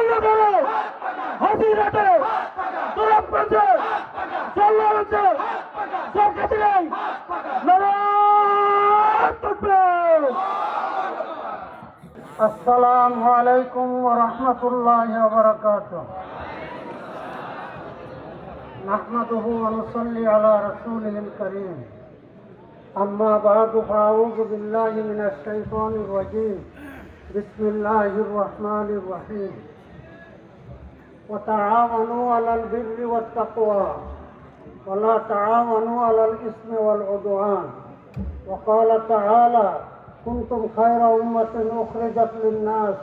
বন্ধ করো হাজিরাটে তুরাপগঞ্জে চল্লারঞ্জে সরকারি নেই নারায়ণ তকবীর السلام عليكم ورحمة الله وبركاته نحمده ونصلي على رسوله الكريم أما بعد فأعوذ بالله من الشيطان الرجيم بسم الله الرحمن الرحيم وتعاونوا على البر والتقوى ولا تعاونوا على الإثم والعدوان وقال تعالى كنتم خير أمة أخرجت للناس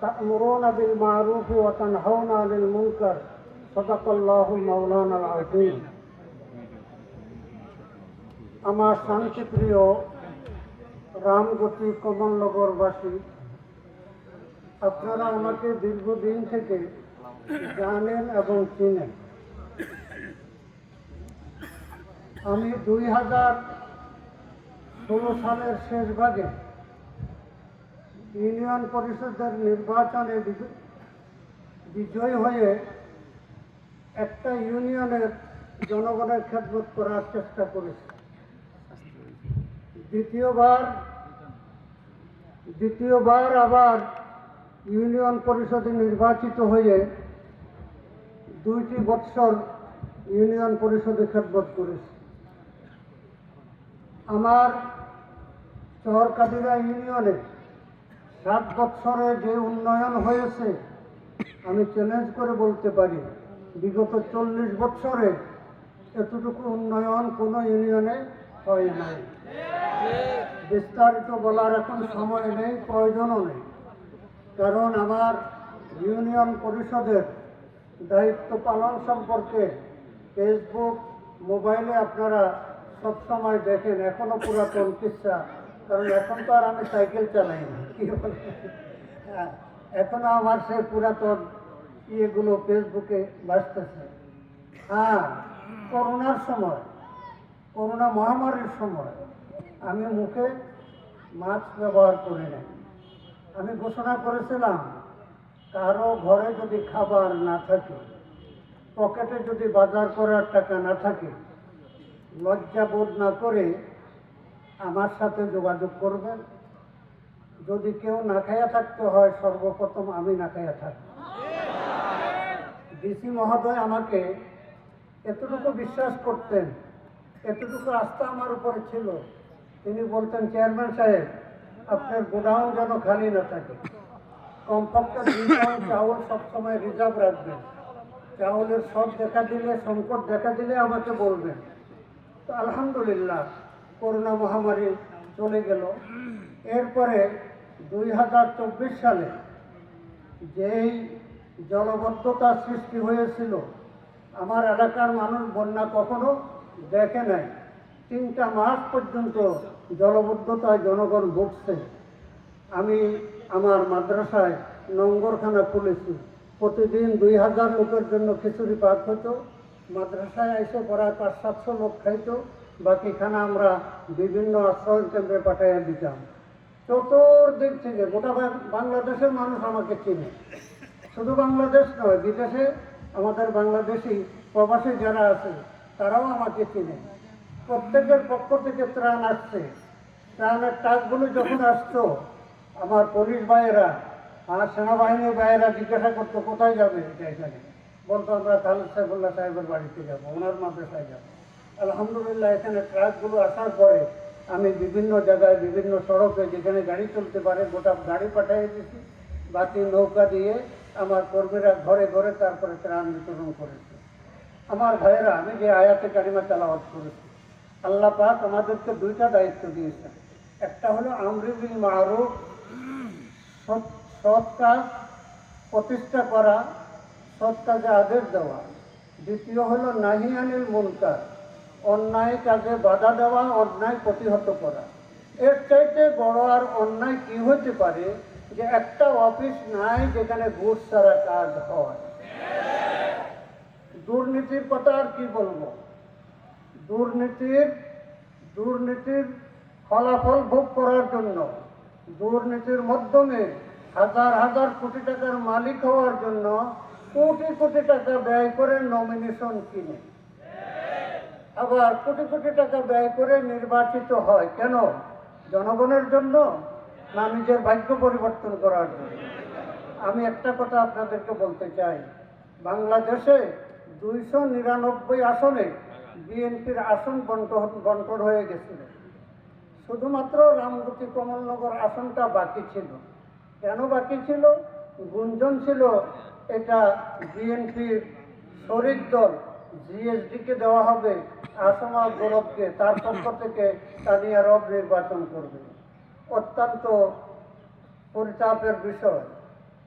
تأمرون بالمعروف وتنهون عن المنكر صدق الله مولانا العظيم আমার শান্তিপ্রিয় রামগতি কমলনগরবাসী আপনারা আমাকে দীর্ঘদিন থেকে জানেন এবং চিনেন। আমি দুই হাজার ষোলো সালের শেষ ভাগে ইউনিয়ন পরিষদের নির্বাচনে বিজয়ী হয়ে একটা ইউনিয়নের জনগণের খেদমত করার চেষ্টা করেছি। দ্বিতীয়বার দ্বিতীয়বার আবার ইউনিয়ন পরিষদে নির্বাচিত হয়ে দুইটি বৎসর ইউনিয়ন পরিষদে খেদমত করেছি। আমার চরকাদিরা ইউনিয়নে সাত বৎসরে যে উন্নয়ন হয়েছে, আমি চ্যালেঞ্জ করে বলতে পারি, বিগত চল্লিশ বৎসরে এতটুকু উন্নয়ন কোনো ইউনিয়নে হয় নাই। বিস্তারিত বলার এখন সময় নেই, প্রয়োজনও নেই। কারণ আমার ইউনিয়ন পরিষদের দায়িত্ব পালন সম্পর্কে ফেসবুক মোবাইলে আপনারা সবসময় দেখেন এখনও পুরাতন কিচ্ছা কারণ এখন তো আর আমি সাইকেল চালাই না কি? হ্যাঁ, এখনও আমার সেই পুরাতন ইয়েগুলো ফেসবুকে বাঁচতেছে হ্যাঁ করোনার সময় করোনা মহামারীর সময় আমি মুখে মাস্ক ব্যবহার করি নাই। আমি ঘোষণা করেছিলাম কারও ঘরে যদি খাবার না থাকে, পকেটে যদি বাজার করার টাকা না থাকে, লজ্জা বোধ না করে আমার সাথে যোগাযোগ করবেন। যদি কেউ না খাইয়া থাকতে হয়, সর্বপ্রথম আমি না খাইয়া থাকব। ডিসি মহোদয় আমাকে এতটুকু বিশ্বাস করতেন, এতটুকু আস্থা আমার উপরে ছিল। তিনি বলতেন, চেয়ারম্যান সাহেব, আপনার গোডাউন যেন খালি না থাকে। কমপক্ষে দুই পাউন্ড চাউল সবসময় রিজার্ভ রাখবেন। চাউলের সব দেখা দিলে, সংকট দেখা দিলে আমাকে বলবেন। তো আলহামদুলিল্লাহ, করোনা মহামারী চলে গেল। এরপরে দুই হাজার চব্বিশ সালে যেই জলবদ্ধতা সৃষ্টি হয়েছিল, আমার এলাকার মানুষ বন্যা কখনো দেখে নাই। তিনটা মাস পর্যন্ত জলবদ্ধতায় জনগণ ভুগছে। আমি আমার মাদ্রাসায় নঙ্গরখানা খুলেছি। প্রতিদিন দুই হাজার লোকের জন্য খিচুড়ি পাক হতো। মাদ্রাসায় এসে প্রায় পাঁচ, সাতশো লোক খাইতো। বাকি খানা আমরা বিভিন্ন আশ্রয় কেন্দ্রে পাঠাইয়া দিতাম। চতুর্দিক থেকে গোটা বাংলাদেশের মানুষ আমাকে চিনে। শুধু বাংলাদেশ নয়, বিদেশে আমাদের বাংলাদেশি প্রবাসী যারা আছে, তারাও আমাকে চিনে। প্রত্যেকের পক্ষ থেকে ত্রাণ আসছে। ত্রাণের টাকগুলো যখন আসতো আমার পুলিশ ভাইয়েরা, আমার সেনাবাহিনীর ভাইয়েরা জিজ্ঞাসা করতো, কোথায় যাবে এখানে বলতো, আমরা খালেদ সাইফুল্লাহ সাহেবের বাড়িতে যাব, ওনার মাদ্রাসায় যাব। আলহামদুলিল্লাহ, এখানে ট্রাকগুলো আসার পরে আমি বিভিন্ন জায়গায়, বিভিন্ন সড়কে যেখানে গাড়ি চলতে পারে, গোটা গাড়ি পাঠিয়ে দিয়েছি। বাকি নৌকা দিয়ে আমার কর্মীরা ঘরে ঘরে তারপরে ত্রাণ বিতরণ করেছে। আমার ভাইয়েরা, আমি যে আয়াতে কারিমা চালাবাদ করেছি, আল্লাহ পাক আমাদেরকে দুইটা দায়িত্ব দিয়েছেন। একটা হলো আমরিবিল মারুফ সৎ কাজ প্রতিষ্ঠা করা সৎ কাজে আদেশ দেওয়া। দ্বিতীয় হলো নাহিয়ানিল মুনকার, অন্যায় কাজে বাধা দেওয়া, অন্যায় প্রতিহত করা। এর চাইতে বড় আর অন্যায় কি হতে পারে যে একটা অফিস নাই যেখানে ঘুষ ছাড়া কাজ হয়? দুর্নীতির কথা আর কি বলব? দুর্নীতির দুর্নীতির ফলাফল ভোগ করার জন্য দুর্নীতির মাধ্যমে হাজার হাজার কোটি টাকার মালিক হওয়ার জন্য কোটি কোটি টাকা ব্যয় করে নমিনেশন কিনে। আবার কোটি কোটি টাকা ব্যয় করে নির্বাচিত হয়। কেন? জনগণের জন্য না নিজের ভাগ্য পরিবর্তন করার জন্য? আমি একটা কথা আপনাদেরকে বলতে চাই। বাংলাদেশে দুইশো নিরানব্বই আসনে বিএনপির আসন বন্টন বন্টন হয়ে গেছিল। শুধুমাত্র রামগতি কমলনগর আসনটা বাকি ছিল। কেন বাকি ছিল? গুঞ্জন ছিল, এটা বিএনপির শরিক দল, জিএসডিকে দেওয়া হবে, আসমা গৌরবকে তার পক্ষ থেকে তানিয়া রব নির্বাচন করবে। অত্যন্ত পরিতাপের বিষয়।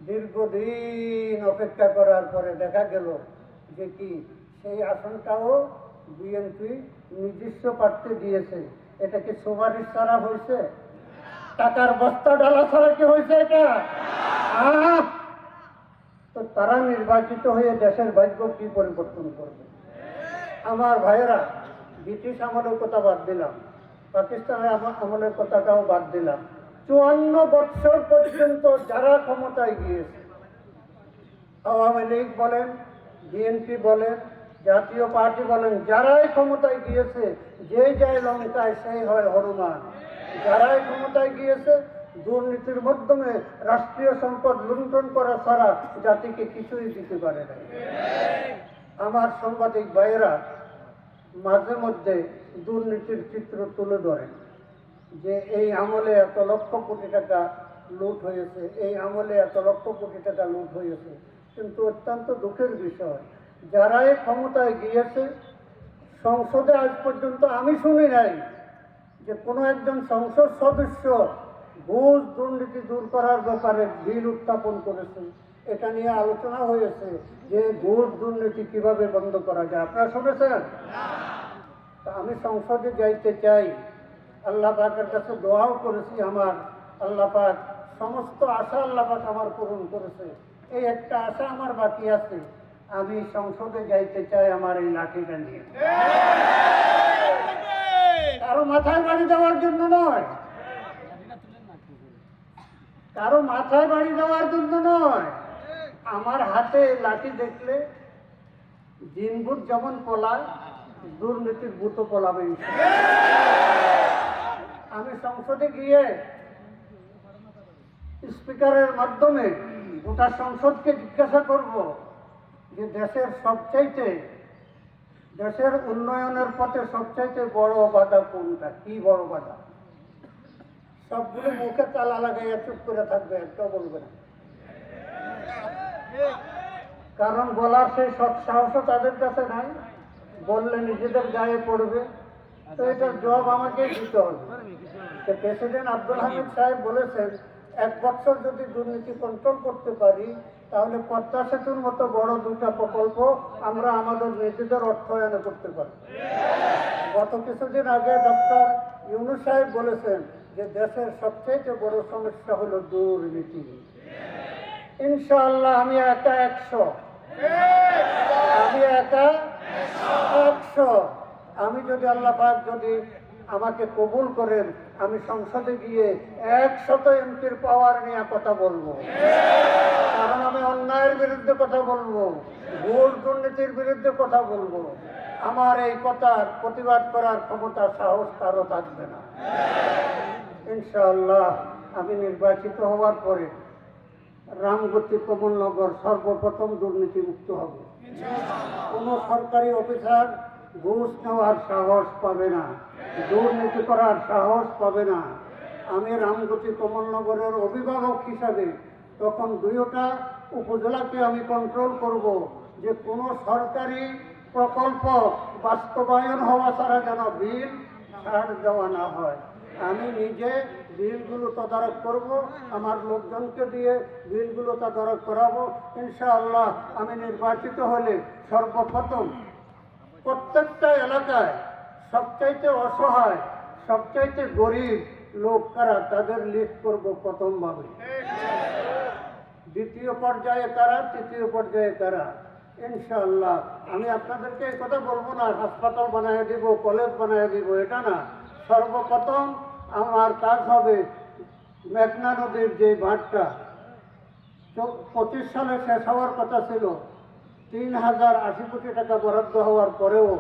দীর্ঘদিন অপেক্ষা করার পরে দেখা গেল যে কি, সেই আসনটাও বিএনপি নিজস্ব প্রার্থী দিয়েছে। এটা কি সুপারিশ ছাড়া হয়েছে? টাকার বস্তা ডালা ছাড়া কি হয়েছে এটা! তো তারা নির্বাচিত হয়ে দেশের ভাগ্য কি পরিবর্তন করবে? আমার ভাইয়েরা, ব্রিটিশ আমলের কথা বাদ দিলাম, পাকিস্তানের আম- আমলের কথাটাও বাদ দিলাম। চুয়ান্ন বৎসর পর্যন্ত যারা ক্ষমতায় গিয়েছে, আওয়ামী লীগ বলেন, বিএনপি বলেন জাতীয় পার্টি বলেন, যারাই ক্ষমতায় গিয়েছে, যে যায় লঙ্কায়, সেই হয় হনুমান। যারাই ক্ষমতায় গিয়েছে, দুর্নীতির মাধ্যমে রাষ্ট্রীয় সম্পদ লুণ্ঠন করা ছাড়া জাতিকে কিছুই দিতে পারে না আমার সাংবাদিক ভাইয়েরা মাঝে মধ্যে দুর্নীতির চিত্র তুলে ধরেন যে এই আমলে এত লক্ষ কোটি টাকা লুট হয়েছে, এই আমলে এত লক্ষ কোটি টাকা লুট হয়েছে। কিন্তু অত্যন্ত দুঃখের বিষয় যারাই ক্ষমতায় গিয়েছে, সংসদে আজ পর্যন্ত আমি শুনি নাই যে কোনো একজন সংসদ সদস্য ঘুষ দুর্নীতি দূর করার ব্যাপারে বিল উত্থাপন করেছে। এটা নিয়ে আলোচনা হয়েছে যে ঘুষ দুর্নীতি কীভাবে বন্ধ করা যায়। আপনারা শুনেছেন? আমি সংসদে যাইতে চাই। আল্লাহ পাকের কাছে দোয়াও করেছি আমার। আল্লাহ পাক সমস্ত আশা আল্লাহ পাক আমার পূরণ করেছে। এই একটা আশা আমার বাকি আছে। আমি সংসদে যাইতে চাই আমার এই লাঠিটা নিয়ে। কারও মাথায় বাড়ি দেওয়ার জন্য নয়। কারও মাথায় বাড়ি দেওয়ার জন্য নয়। আমার হাতে লাঠি দেখলে দিনভূত যেমন পলায়, দুর্নীতির ভূত পলাবে আমি সংসদে গিয়ে স্পিকারের মাধ্যমে গোটা সংসদকে জিজ্ঞাসা করব যে দেশের সবচাইতে, দেশের উন্নয়নের পথে সবচাইতে বড় বাধা কোনটা? কি বড় বাধা? সবগুলো মুখে তালা লাগাইয়া চুপ করে থাকবে, একটা বলবে না। কারণ বলার সেই সৎ সাহসও তাদের কাছে নাই, বললে নিজেদের গায়ে পড়বে। তো এটার জব আমাকে দিতে হবে। তো প্রেসিডেন্ট আব্দুল হামিদ সাহেব বলেছেন, এক বছর যদি দুর্নীতি কন্ট্রোল করতে পারি তাহলে পদ্মা সেতুর মতো বড় দুটা প্রকল্প আমরা আমাদের নিজেদের অর্থায়নে করতে পারি। গত কিছুদিন আগে ডক্টর ইউনু সাহেব বলেছেন যে দেশের সবচেয়ে বড় সমস্যা হলো দুর্নীতি। ইনশাআল্লাহ আমি একা একশো। আমি একা একশো। আমি যদি আল্লাহ পাক যদি আমাকে কবুল করেন, আমি সংসদে গিয়ে একশত এমপির পাওয়ার নিয়ে কথা বলব। কারণ আমি অন্যায়ের বিরুদ্ধে কথা বলব, ভুল দুর্নীতির বিরুদ্ধে কথা বলব। আমার এই কথার প্রতিবাদ করার ক্ষমতা, সাহস কারও থাকবে না। ইনশাআল্লাহ, আমি নির্বাচিত হওয়ার পরে রামগতি কমলনগর সর্বপ্রথম দুর্নীতিমুক্ত হবে। কোনো সরকারি অফিসার ঘুষ নেওয়ার সাহস পাবে না। দুর্নীতি করার সাহস পাবে না। আমি রামগতি কমলনগরের অভিভাবক হিসাবে তখন দুইটা উপজেলাকে আমি কন্ট্রোল করব যে কোনো সরকারি প্রকল্প বাস্তবায়ন হওয়া ছাড়া যেন বিল ছাড় দেওয়া না হয়। আমি নিজে বিলগুলো তদারক করব, আমার লোকজনকে দিয়ে বিলগুলো তদারক করাবো। ইনশাআল্লাহ আমি নির্বাচিত হলে সর্বপ্রথম প্রত্যেকটা এলাকায় সবচাইতে অসহায়, সবচাইতে গরিব লোক কারা, তাদের লিস্ট করব প্রথমভাবে। দ্বিতীয় পর্যায়ে কারা, তৃতীয় পর্যায়ে কারা? ইনশাল্লাহ আমি আপনাদেরকে এই কথা বলব না, হাসপাতাল বানিয়ে দিব কলেজ বানিয়ে দিব, এটা না। সর্বপ্রথম আমার কাজ হবে মেঘনা নদীর যে বাঁধটা। পঁচিশ সালে শেষ হওয়ার কথা ছিল। তিন হাজার আশি কোটি টাকা বরাদ্দ হওয়ার পরেও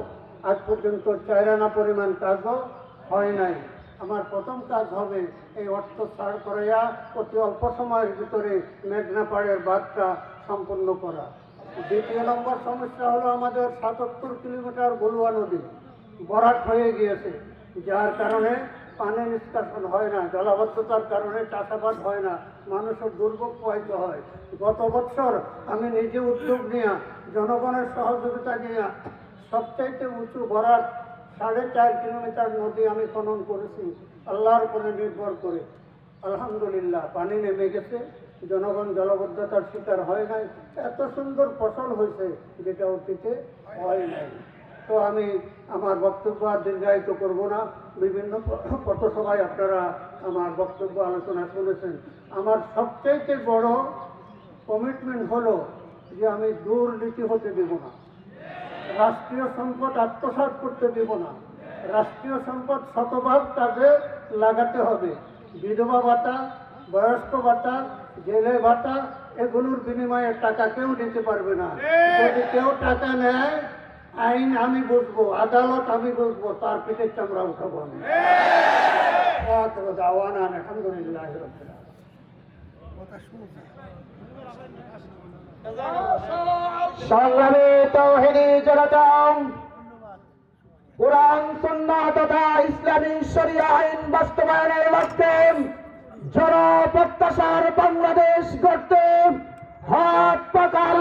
আজ পর্যন্ত চায়রানা পরিমাণ কাজও হয় নাই। আমার প্রথম কাজ হবে এই অর্থ ছাড় করাইয়া অতি অল্প সময়ের ভিতরে মেঘনা পাড়ের বাঁধটা সম্পন্ন করা। দ্বিতীয় নম্বর সমস্যা হলো আমাদের সাতাত্তর কিলোমিটার বলুয়া নদী বরাট হয়ে গিয়েছে, যার কারণে পানি নিষ্কাশন হয় না, জলাবদ্ধতার কারণে চাষাবাদ হয় না মানুষের দুর্ভোগ প্রবাহিত হয়। গত বছর আমি নিজে উদ্যোগ নিয়ে জনগণের সহযোগিতা নিয়ে সবচাইতে উঁচু বরাট সাড়ে চার কিলোমিটার নদী আমি খনন করেছি। আল্লাহর উপরে নির্ভর করে। আলহামদুলিল্লাহ, পানি নেমে গেছে। জনগণ জলবদ্ধতার শিকার হয় নাই। এত সুন্দর ফসল হয়েছে যেটা অতীতে হয় নাই। তো আমি আমার বক্তব্য আর দীর্ঘায়িত করব না। বিভিন্ন পথসভায় আপনারা আমার বক্তব্য আলোচনা শুনেছেন। আমার সবচাইতে বড় কমিটমেন্ট হলো যে আমি দুর্নীতি হতে দেব না। রাষ্ট্রীয় সম্পদ আত্মসাৎ করতে দেব না। রাষ্ট্রীয় সম্পদ শতভাগ কাজে লাগাতে হবে। বিধবা ভাতা, বয়স্ক ভাতা, জেলে ভাতা, এগুলোর বিনিময়ে টাকা কেউ দিতে পারবে না। যদি কেউ টাকা নেয়, আইন আমি বুঝব, আদালত আমি বুঝব, তার পিঠের চামড়া উঠাবো আমি। আলহামদুলিল্লাহ সংগ্রামী তৌহিদি জনতাম, কোরআন সুন্না তথা ইসলামী শরিয়া আইন বাস্তবায়নের লক্ষ্যে জনপ্রত্যাশার বাংলাদেশ গড়তে হাত পাকার